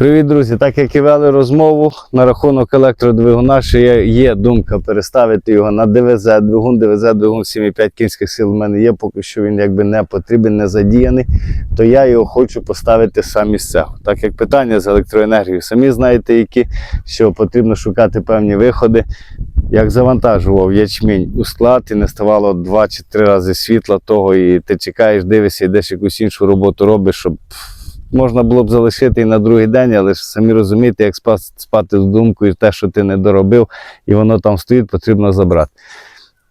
Привіт, друзі! Так як і вели розмову на рахунок електродвигуна, що є, думка переставити його на ДВЗ. Двигун, ДВЗ, двигун 7,5 кінських сил в мене є, поки що він якби не потрібен, не задіяний, то я його хочу поставити сам із цього. Так як питання з електроенергією, самі знаєте, які, що потрібно шукати певні виходи. Як завантажував ячмінь у склад і не ставало два чи три рази світла того, і ти чекаєш, дивишся, йдеш якусь іншу роботу робиш, щоб можна було б залишити і на другий день, але ж самі розумієте, як спати, з думкою, те, що ти не доробив, і воно там стоїть, потрібно забрати.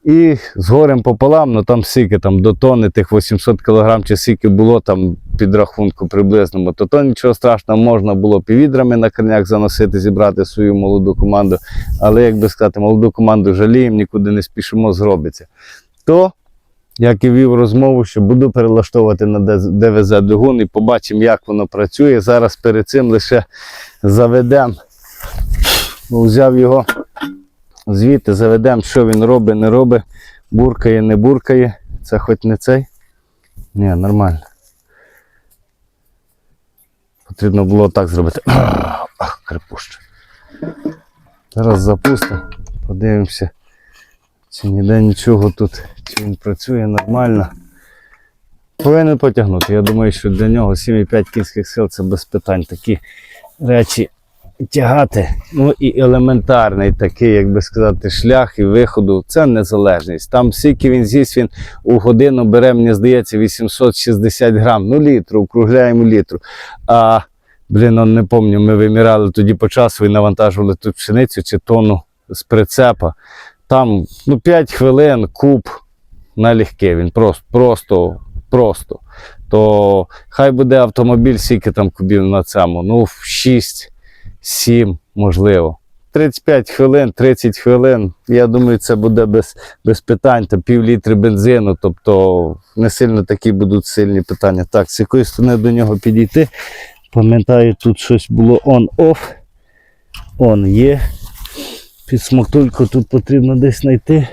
І з горем пополам, ну там скільки там до тони тих 800 кг чи скільки було там під рахунку приблизному, то то нічого страшного, можна було півідрами на корняк заносити, зібрати свою молоду команду. Але як би сказати, молоду команду жаліємо, нікуди не спішимо, зробиться. То як і вів розмову, що буду перелаштовувати на ДВЗ двигун і побачимо, як воно працює. Зараз перед цим лише заведемо, взяв його звідти, заведемо, що він робить, не робить, буркає, не буркає. Це хоч не цей. Ні, нормально. Потрібно було так зробити. Ах, крепуще. Зараз запустимо, подивимося. Чи ніде нічого тут, чи він працює нормально. Повинен потягнути. Я думаю, що для нього 7,5 кінських сил це без питань. Такі речі тягати. Ну і елементарний такий, як би сказати, шлях і виходу це незалежність. Там скільки він з'їсть, він у годину бере, мені здається, 860 грам. Ну, літру, округляємо літру. А, блін, он не пам'ятаю, ми виміряли тоді по часу і навантажували тут пшеницю чи тонну з прицепа. Там ну, 5 хвилин куб налегке, він просто, просто, просто. То хай буде автомобіль, скільки там кубів на цьому. Ну, 6, 7, можливо. 35 хвилин, 30 хвилин. Я думаю, це буде без, без питань. Та пів літри бензину. Тобто не сильно такі будуть сильні питання. Так, з якої сторони до нього підійти. Пам'ятаю, тут щось було on-off. On є. Під смоктульку тут потрібно десь знайти.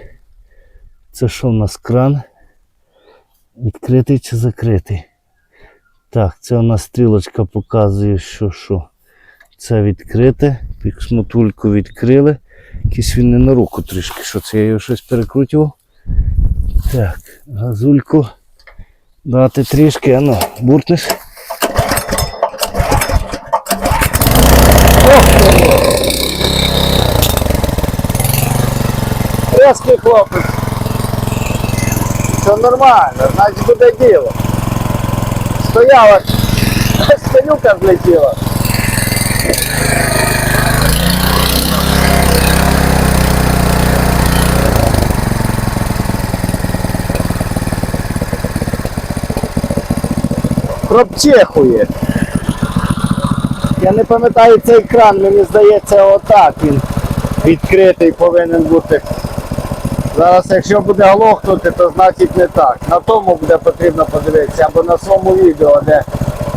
Це що в нас кран? Відкритий чи закритий? Так, це у нас стрілочка показує, що що. Це відкрите. Під шмотульку відкрили. Якийсь він не на руку трішки. Що це я його щось перекрутив? Так, газульку. Дати трішки, а ну, буртнеш. Резкий хлопець. Все нормально, значить буде діло. Стояла, стелюка злетіла. Пробчехує. Я не пам'ятаю цей кран, мені здається, отак він відкритий повинен бути. Зараз, якщо буде глохнути, то значить не так. На тому буде потрібно подивитися, або на своєму відео, де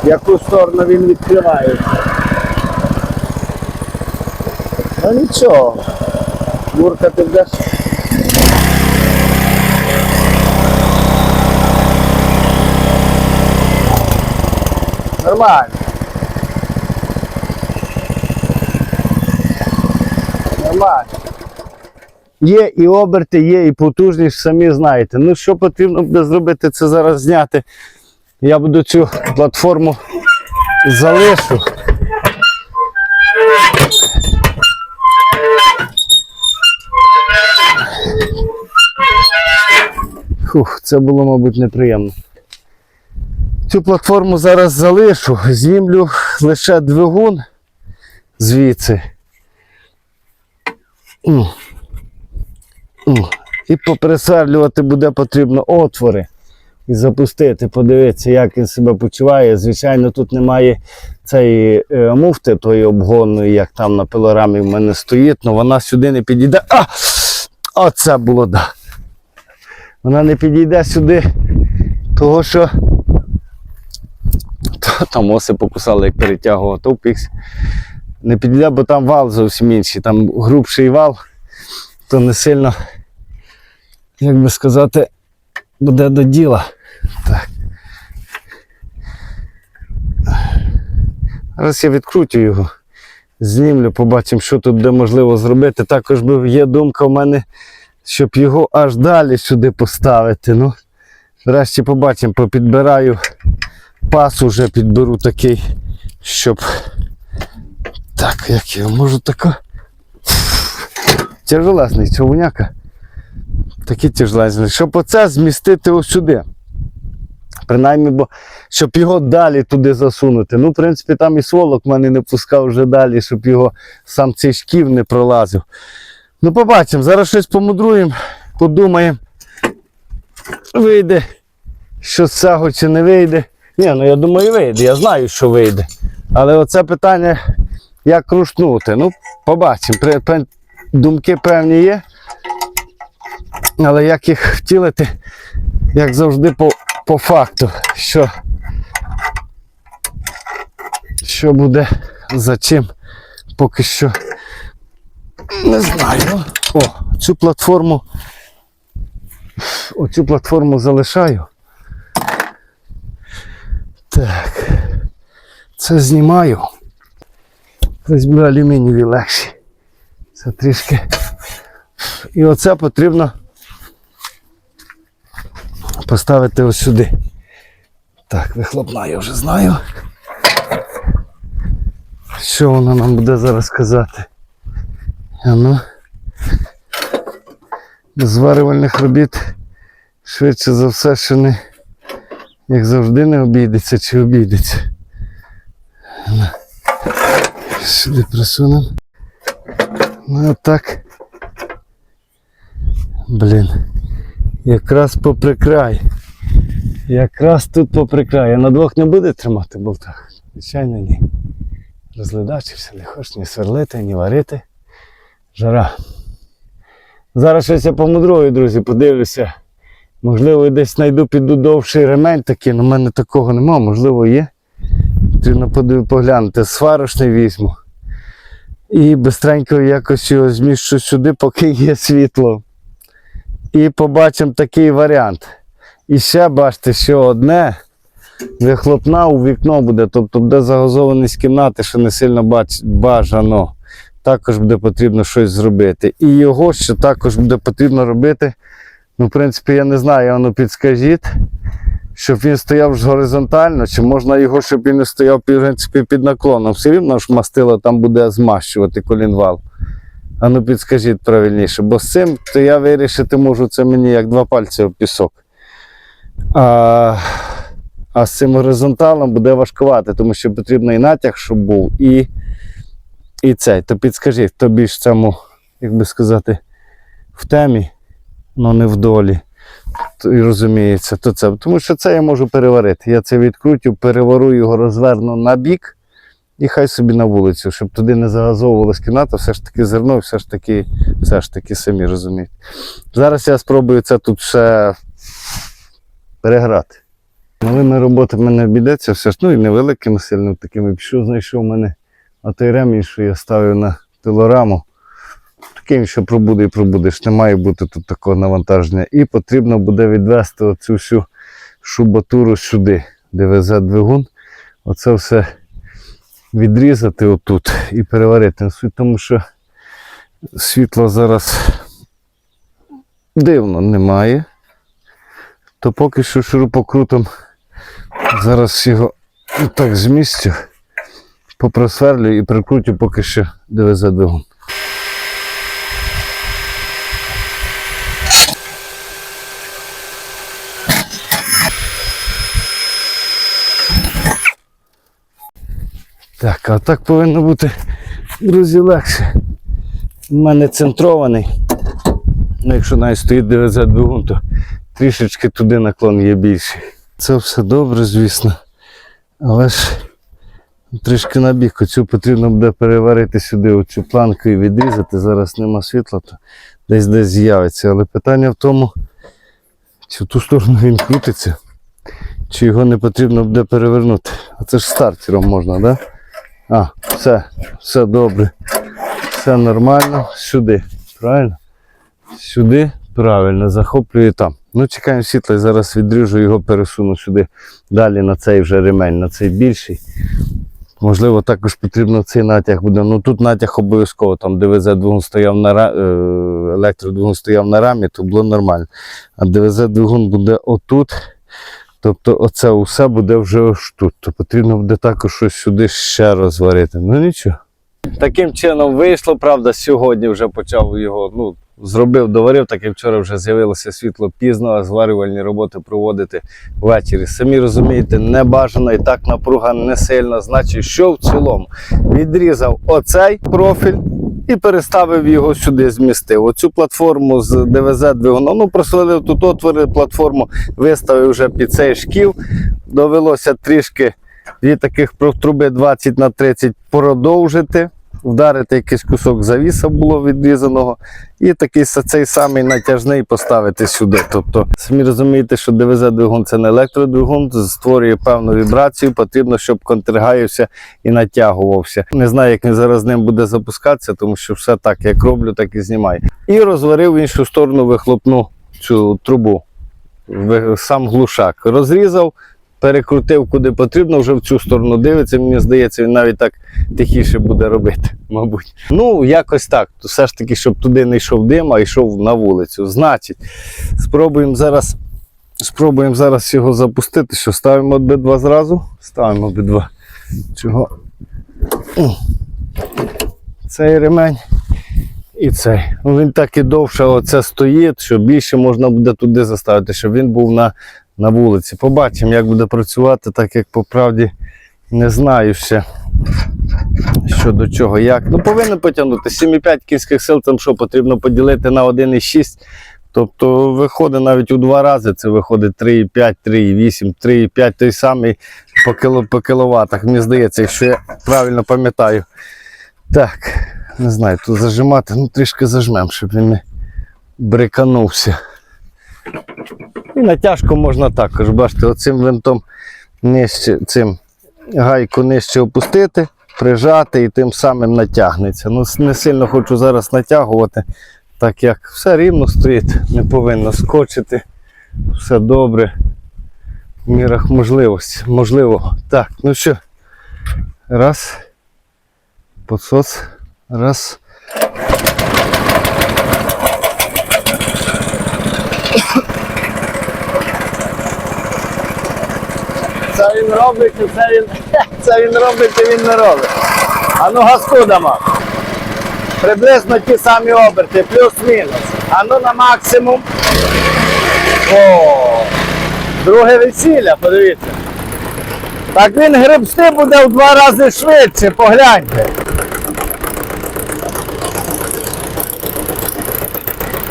в яку сторону він відкривається. Ну нічого. Юрка, ти будеш. Нормально. Нормально. Є і оберти, є і потужність, самі знаєте. Ну, що потрібно буде зробити, це зараз зняти. Я буду цю платформу залишу. Фух, це було, мабуть, неприємно. Цю платформу зараз залишу, знімлю лише двигун звідси. І попересверлювати буде потрібно отвори і запустити, подивитися, як він себе почуває. Звичайно, тут немає цієї е, муфти, тої обгонної, як там на пилорамі в мене стоїть, але вона сюди не підійде. А! Оце було да. Вона не підійде сюди, того що там оси покусали, як перетягував, то. Не підійде, бо там вал зовсім інший, там грубший вал, то не сильно, як би сказати, буде до діла. Так. Зараз я відкрутю його, знімлю, побачимо, що тут буде можливо зробити. Також би є думка в мене, щоб його аж далі сюди поставити. Ну, врешті побачимо, попідбираю пас уже підберу такий, щоб. Так, як я можу тако. Тяжелезний човняка. Такий тяжелезний. Щоб оце змістити сюди. Принаймні, бо щоб його далі туди засунути. Ну, в принципі, там і сволок мене не пускав вже далі, щоб його сам цей шків не пролазив. Ну, побачимо, зараз щось помудруємо, подумаємо. Вийде, що з цього чи не вийде. Ні, ну я думаю, вийде. Я знаю, що вийде. Але оце питання, як рушнути. Ну, побачимо. Думки певні є. Але як їх втілити, як завжди, по, по факту, що, що буде за чим, поки що не знаю. О, цю платформу. Оцю платформу залишаю. Так. Це знімаю. Ось буде алюмінієві легші. Це трішки. І оце потрібно поставити ось сюди. Так, вихлопна я вже знаю. Що вона нам буде зараз казати? А ну. Зварювальних робіт швидше за все, що не як завжди не обійдеться чи обійдеться. Ну, Сюди присунемо. Ну так. Блін. Якраз попри край. Якраз тут попри край. А на двох не буде тримати болтах? Звичайно, ні. Розледачився, не хочеш ні сверлити, ні варити. Жара. Зараз щось я помудрую, друзі, подивлюся. Можливо, десь знайду піду довший ремень такий, але в мене такого нема, можливо, є. Подив- поглянути, сварочний візьму. І бистренько якось його зміщу сюди, поки є світло. І побачимо такий варіант. І ще бачите, що одне вихлопна у вікно буде, тобто буде загазованість кімнати, що не сильно бажано. Також буде потрібно щось зробити. І його ще також буде потрібно робити. Ну, в принципі, я не знаю, ану підскажіть, щоб він стояв горизонтально, чи можна його, щоб він не стояв в принципі, під наклоном. Все рівно ж мастило там буде змащувати колінвал. А ну підскажіть правильніше, бо з цим то я вирішити можу, це мені як два пальці в пісок. А, а з цим горизонталом буде важкувати, тому що потрібно і натяг, щоб був, і, і цей. То підскажіть, хто більш цьому, як би сказати, в темі, але не в долі. То, і розуміється, то це. Тому що це я можу переварити. Я це відкрутю, перевару його, розверну на бік і хай собі на вулицю, щоб туди не загазовувалась кімната, все ж таки зерно, все ж таки, все ж таки самі розумієте. Зараз я спробую це тут ще переграти. Малими роботи в мене обійдеться, все ж, ну і невеликими сильно такими. Пішов, знайшов мене а той ремінь, що я ставив на пилораму. Таким, що пробуде і пробудеш. Не має бути тут такого навантаження. І потрібно буде відвести оцю всю шубатуру сюди, де везе двигун. Оце все відрізати отут і переварити. Суть в тому що світла зараз дивно немає. То поки що шурупокрутом зараз його так змістю, попросверлю і прикрутю поки що де Так, а так повинно бути, друзі, легше. У мене центрований. Ну, якщо навіть стоїть ДВЗ двигун, то трішечки туди наклон є більший. Це все добре, звісно. Але ж трішки на бік. Оцю потрібно буде переварити сюди оцю планку і відрізати. Зараз нема світла, то десь десь з'явиться. Але питання в тому, чи в ту сторону він крутиться, чи його не потрібно буде перевернути. А це ж стартером можна, так? Да? А, все, все добре. Все нормально. Сюди. Правильно? Сюди, правильно, захоплюю там. Ну, чекаємо світла і зараз відріжу його, пересуну сюди. Далі на цей вже ремень, на цей більший. Можливо, також потрібно цей натяг буде. Ну тут натяг обов'язково, там ДВЗ двигун стояв на е, електродвигун стояв на рамі, то було нормально. А ДВЗ двигун буде отут. Тобто оце усе буде вже ось тут. То потрібно буде також щось сюди ще розварити. Ну нічого. Таким чином вийшло, правда, сьогодні вже почав його, ну, зробив, доварив, так як вчора вже з'явилося світло пізно, а зварювальні роботи проводити ввечері. Самі розумієте, не бажано і так напруга не сильна. Значить, що в цілому? Відрізав оцей профіль і переставив його сюди, змістив. Оцю платформу з ДВЗ двигуном, ну просверлив тут отвори, платформу виставив вже під цей шків. Довелося трішки дві таких труби 20 на 30 продовжити. Вдарити якийсь кусок завіса було відрізаного, і такий цей самий натяжний поставити сюди. Тобто, самі розумієте, що ДВЗ двигун це не електродвигун, створює певну вібрацію. Потрібно, щоб контргаївся і натягувався. Не знаю, як він зараз з ним буде запускатися, тому що все так, як роблю, так і знімаю. І розварив в іншу сторону вихлопну цю трубу. Сам глушак розрізав, перекрутив куди потрібно, вже в цю сторону дивиться. Мені здається, він навіть так тихіше буде робити, мабуть. Ну, якось так. Все ж таки, щоб туди не йшов дим, а йшов на вулицю. Значить, спробуємо зараз. Спробуємо зараз його запустити. Що ставимо обидва зразу? Ставимо обидва. Чого? Цей ремень і цей. Ну, він так і довше оце стоїть, що більше можна буде туди заставити, щоб він був на, на вулиці. Побачимо, як буде працювати, так як по правді не знаю ще. Що до чого, як. Ну, повинен потягнути. 7,5 кінських сил, там що потрібно поділити на 1,6. Тобто виходить навіть у два рази. Це виходить 3,5, 3,8, 3,5 той самий по, кіло, по кіловатах. Мені здається, якщо я правильно пам'ятаю. Так, не знаю, тут зажимати, ну трішки зажмемо, щоб він не бриканувся. І натяжку можна також, бачите, оцим винтом нижче, цим гайку нижче опустити, прижати і тим самим натягнеться. Ну, не сильно хочу зараз натягувати, так як все рівно стоїть, не повинно скочити. Все добре. В мірах можливості. Можливо. Так, ну що, раз. Подсос. Раз. Це він робить, це він, це він робить, і він не робить. А ну газку. Приблизно ті самі оберти, плюс-мінус. А ну на максимум. О, друге весілля, подивіться. Так він гребсти буде в два рази швидше, погляньте.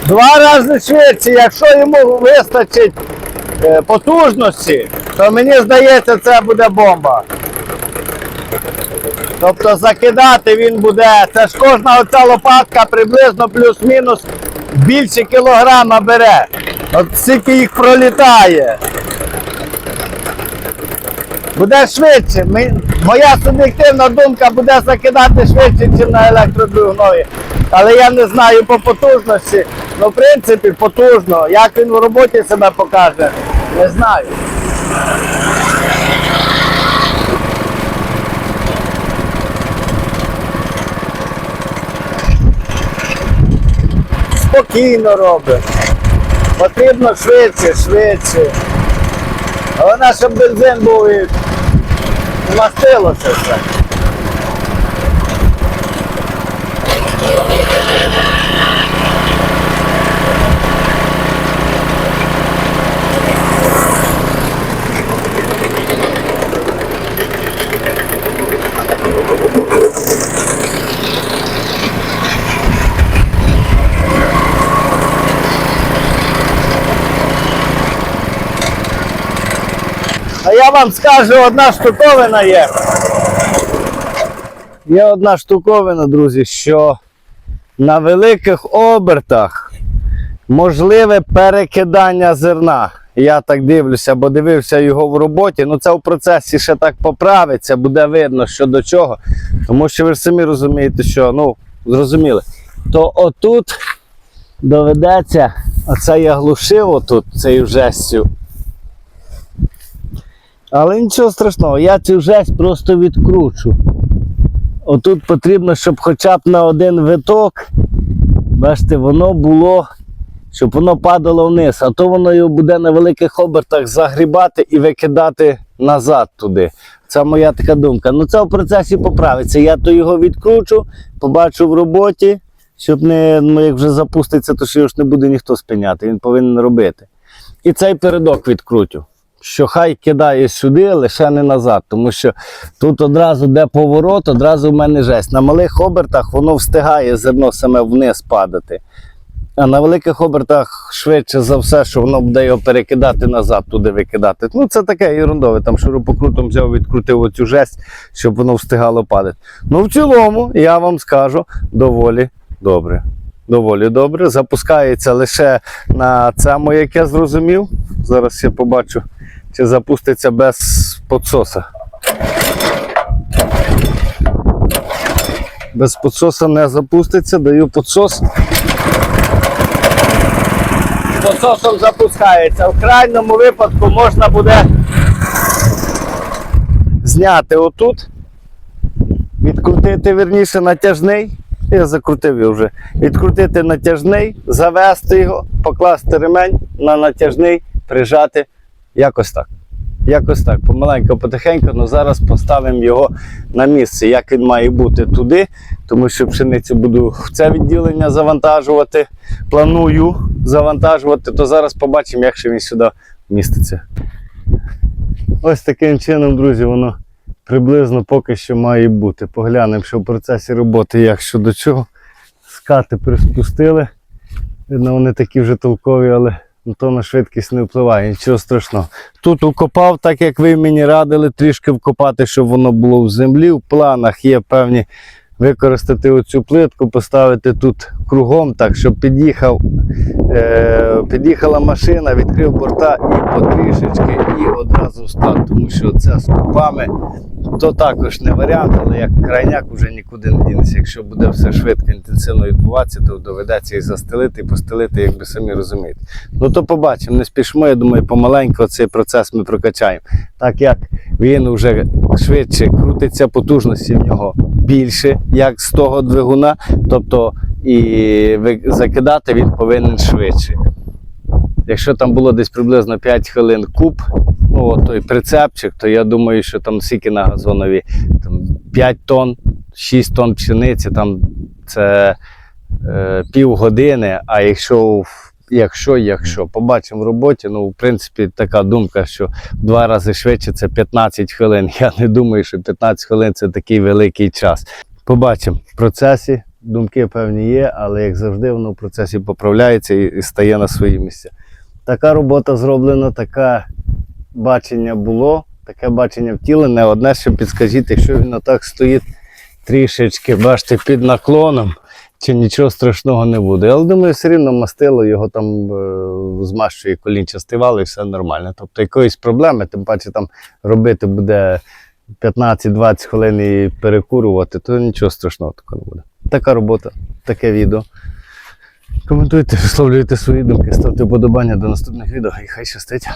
Два рази швидше, якщо йому вистачить е, потужності, то мені здається, це буде бомба. Тобто закидати він буде, це ж кожна оця лопатка приблизно плюс-мінус більше кілограма бере. От скільки їх пролітає. Буде швидше. Моя суб'єктивна думка буде закидати швидше, ніж на електродвигунові. Але я не знаю по потужності. Ну, в принципі, потужно. Як він в роботі себе покаже, не знаю. Спокійно робимо. Потрібно швидше, швидше. Головне, щоб бензин був і мастилося все. Вам скажу, одна штуковина є. Є одна штуковина, друзі, що на великих обертах можливе перекидання зерна. Я так дивлюся, бо дивився його в роботі. Ну це в процесі ще так поправиться, буде видно, що до чого. Тому що ви ж самі розумієте, що ну, зрозуміли. То отут доведеться, оце я глушив отут цією жестю Але нічого страшного, я цю жесть просто відкручу. Отут потрібно, щоб хоча б на один виток, бачите, воно було, щоб воно падало вниз, а то воно його буде на великих обертах загрібати і викидати назад туди. Це моя така думка. Ну це в процесі поправиться. Я то його відкручу, побачу в роботі, щоб не, ну, як вже запуститься, то що ж не буде ніхто спиняти. Він повинен робити. І цей передок відкрутю. Що хай кидає сюди, лише не назад, тому що тут одразу де поворот, одразу в мене жесть. На малих обертах воно встигає зерно саме вниз падати. А на великих обертах швидше за все, що воно буде його перекидати назад, туди викидати. Ну це таке ерундове, там шурупокрутом взяв, відкрутив оцю жесть, щоб воно встигало падати. Ну в цілому, я вам скажу, доволі добре. Доволі добре. Запускається лише на цьому, як я зрозумів. Зараз я побачу, чи запуститься без подсоса. Без подсоса не запуститься, даю подсос. Подсосом запускається. В крайньому випадку можна буде зняти отут, відкрутити верніше натяжний. Я закрутив його вже. Відкрутити натяжний, завести його, покласти ремень на натяжний, прижати. Якось так. Якось так, помаленько, потихеньку, але зараз поставимо його на місце, як він має бути туди, тому що пшеницю буду в це відділення завантажувати. Планую завантажувати, то зараз побачимо, як ще він сюди вміститься. Ось таким чином, друзі, воно приблизно поки що має бути. Поглянемо, що в процесі роботи як щодо чого. Скати приспустили. Видно, вони такі вже толкові, але на то на швидкість не впливає, нічого страшного. Тут укопав, так як ви мені радили, трішки вкопати, щоб воно було в землі. В планах є певні використати оцю плитку, поставити тут кругом, так, щоб під'їхав, е, під'їхала машина, відкрив борта і потрішечки, і одразу встав. Тому що це з купами то також не варіант, але як крайняк вже нікуди не дінеться. Якщо буде все швидко, інтенсивно відбуватися, то доведеться і застелити, і постелити, як ви самі розумієте. Ну то побачимо, не спішмо, я думаю, помаленьку цей процес ми прокачаємо. Так як він вже швидше крутиться, потужності в нього більше, як з того двигуна, тобто і закидати він повинен швидше. Якщо там було десь приблизно 5 хвилин куб, ну той прицепчик, то я думаю, що там скільки на газонові там 5 тонн, 6 тонн пшениці, там це е, півгодини. А якщо, якщо, якщо побачимо в роботі, ну в принципі така думка, що в два рази швидше це 15 хвилин. Я не думаю, що 15 хвилин це такий великий час. Побачимо в процесі. Думки певні є, але як завжди, воно в процесі поправляється і, і стає на свої місця. Така робота зроблена, таке бачення було, таке бачення втілене. Одне, що підскажіть, якщо він отак стоїть трішечки, бачите, під наклоном, чи нічого страшного не буде. Але думаю, все рівно мастило його там е, змащує колінчастий вал і все нормально. Тобто якоїсь проблеми, тим паче там робити буде 15-20 хвилин і перекурувати, то нічого страшного такого не буде. Така робота, таке відео. Коментуйте, висловлюйте свої думки, ставте вподобання до наступних відео і хай щастить.